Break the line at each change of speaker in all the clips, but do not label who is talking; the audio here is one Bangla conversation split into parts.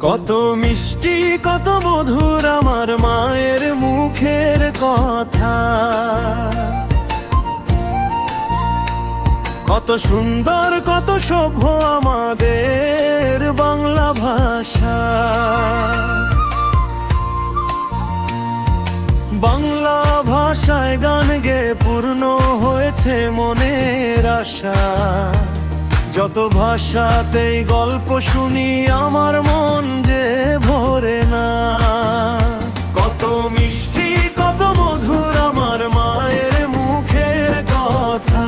কত মিষ্টি, কত মধুর আমার মায়ের মুখের কথা। কত সুন্দর, কত সভ্য আমাদের বাংলা ভাষা। বাংলা ভাষায় গান গে পূর্ণ হয়েছে মনের আশা। যত ভাষাতেই গল্প শুনি, আমার মন যে ভরে না। কত মিষ্টি, কত মধুর আমার মায়ের মুখের কথা।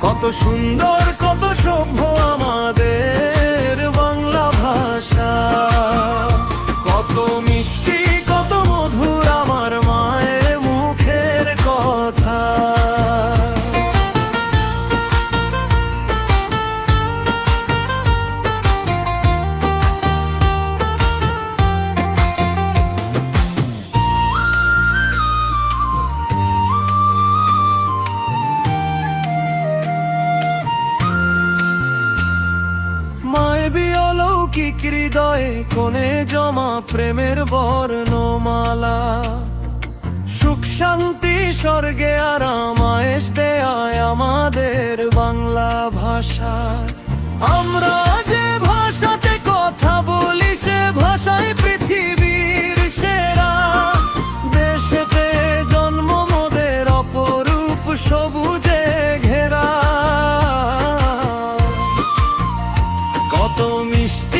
কত সুন্দর বিয়লৌকিক হৃদয়ে কোণে জমা প্রেমের বর্ণমালা? সুখ, শান্তি, স্বর্গে আরাম আয়েস দেয় আমাদের বাংলা ভাষা। আমরা যে ভাষাতে কথা বলি, সে ভাষায় পৃথিবীর সেরা। দেশেতে জন্ম, মোদের অপরূপ সবুজে ঘেরা। কত মিষ্টি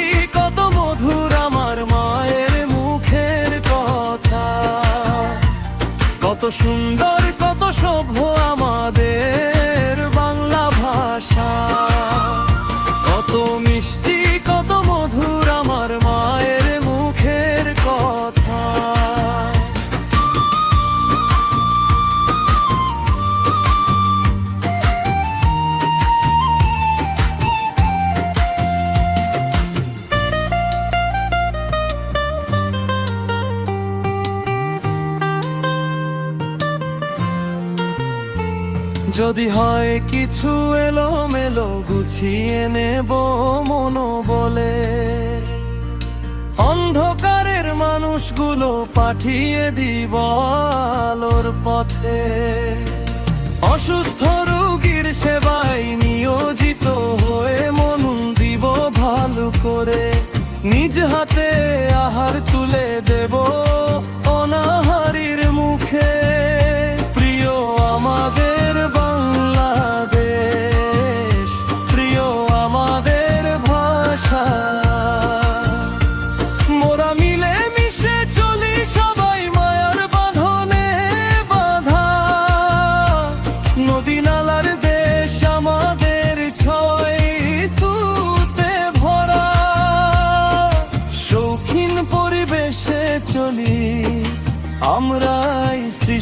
সুন্দর কত সভ্য আমাদের বাংলা ভাষা। কত যদি হয় কিছু এলো মেলো গুছিয়ে নেব মনো বলে অন্ধকারের মানুষগুলো পাঠিয়ে দিব আলোর পথে। অসুস্থ রোগীর সেবায়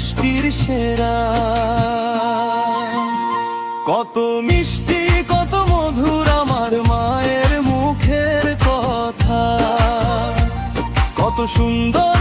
সৃষ্টির সেরা। কত মিষ্টি কত মধুর আমার মায়ের মুখের কথা। কত সুন্দর